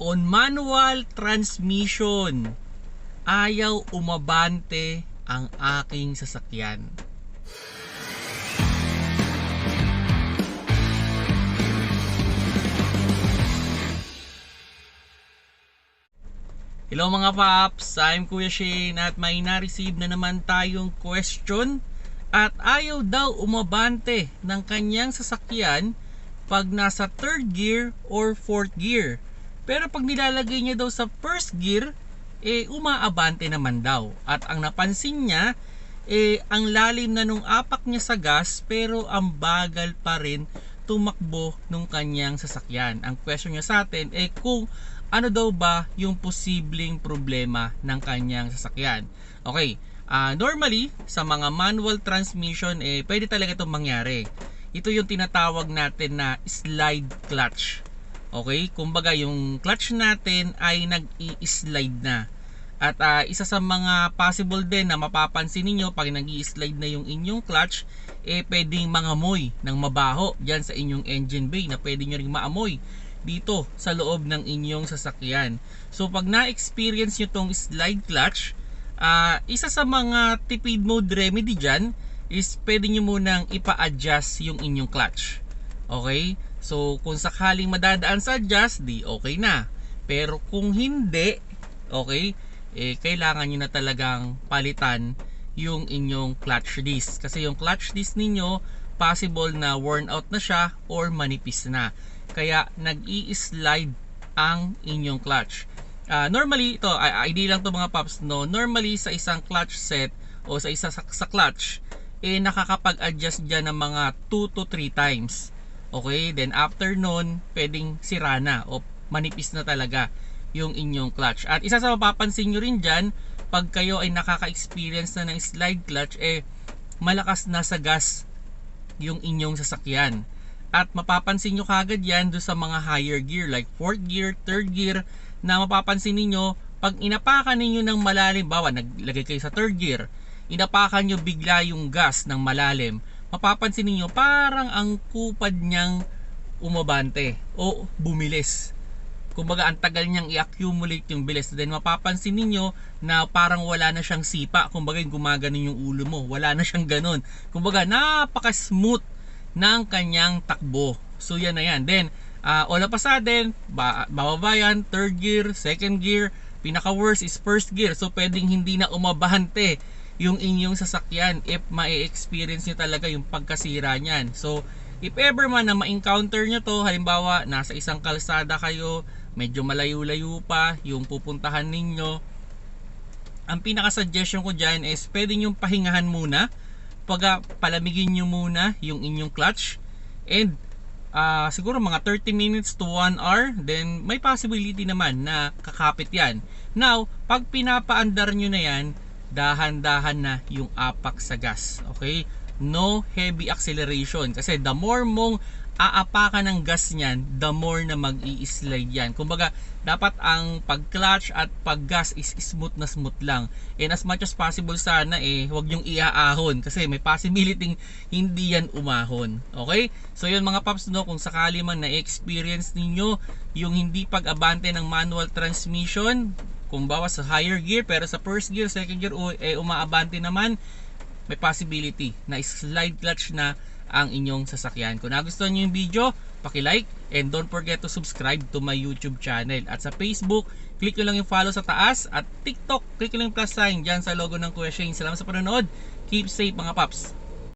on manual transmission. Ayaw umabante ang aking sasakyan. Hello mga paps, I'm Kuya Shane at may na-receive na naman tayong question at ayaw daw umabante ng kanyang sasakyan pag nasa third gear or fourth gear. Pero pag nilalagay niya daw sa first gear, eh umaabante naman daw. At ang napansin niya, eh ang lalim na nung apak niya sa gas pero ang bagal pa rin tumakbo nung kanyang sasakyan. Ang question niya sa atin eh kung ano daw ba yung posibleng problema ng kanyang sasakyan. Okay, ah, normally sa mga manual transmission eh pwede talaga itong mangyari. Ito yung tinatawag natin na slide clutch. Okay, kumbaga yung clutch natin ay nag-i-slide na. At ah, isa sa mga possible din na mapapansin ninyo pag nag slide na yung inyong clutch, eh pwedeng mangamoy ng mabaho dyan sa inyong engine bay na pwede nyo ring maamoy dito sa loob ng inyong sasakyan. So pag na-experience nyo tong slide clutch, ah, isa sa mga tipid mode remedy dyan is pwede nyo munang ipa-adjust yung inyong clutch. Okay? So kung sakaling madadaan sa adjust, di okay na. Pero kung hindi, okay, eh kailangan nyo na talagang palitan yung inyong clutch disc. Kasi yung clutch disc ninyo, possible na worn out na siya or manipis na kaya nag-i-slide ang inyong clutch. Uh, normally, ito, ID lang to mga paps, no? Normally, sa isang clutch set o sa isa sa, sa clutch, eh nakakapag-adjust dyan ng mga 2 to 3 times. Okay? Then after nun, pwedeng sira na o manipis na talaga yung inyong clutch. At isa sa mapapansin nyo rin dyan, pag kayo ay nakaka-experience na ng slide clutch, eh malakas na sa gas yung inyong sasakyan. At mapapansin nyo kagad yan do sa mga higher gear like 4th gear, 3rd gear na mapapansin niyo pag inapakan ninyo ng malalim, bawa naglagay kayo sa 3rd gear, inapakan nyo bigla yung gas ng malalim, mapapansin niyo parang ang kupad niyang umabante o bumilis. Kumbaga ang tagal niyang i-accumulate yung bilis. Then mapapansin niyo na parang wala na siyang sipa. Kumbaga gumaganon yung ulo mo. Wala na siyang ganun. Kumbaga napaka-smooth ng kanyang takbo. So yan na yan. Then, uh, all of a sudden, ba bababa yan, third gear, second gear, pinaka worst is first gear. So pwedeng hindi na umabahante yung inyong sasakyan if ma-experience nyo talaga yung pagkasira niyan. So, if ever man na ma-encounter nyo to, halimbawa, nasa isang kalsada kayo, medyo malayo-layo pa, yung pupuntahan ninyo, ang pinaka-suggestion ko dyan is pwede nyo pahingahan muna pag palamigin nyo muna yung inyong clutch and uh, siguro mga 30 minutes to 1 hour then may possibility naman na kakapit yan now pag pinapaandar nyo na yan dahan-dahan na yung apak sa gas okay no heavy acceleration kasi the more mong aapakan ng gas niyan, the more na mag slide yan. Kumbaga, dapat ang pag-clutch at pag-gas is smooth na smooth lang. And as much as possible sana eh, huwag yung iaahon kasi may possibility hindi yan umahon. Okay? So yun mga paps no, kung sakali man na-experience ninyo yung hindi pag-abante ng manual transmission, kung bawa sa higher gear pero sa first gear, second gear eh, umaabante naman, may possibility na slide clutch na ang inyong sasakyan. Kung nagustuhan nyo yung video, paki-like and don't forget to subscribe to my YouTube channel. At sa Facebook, click nyo lang yung follow sa taas at TikTok, click nyo lang yung plus sign dyan sa logo ng Kuya Shane. Salamat sa panonood. Keep safe mga paps.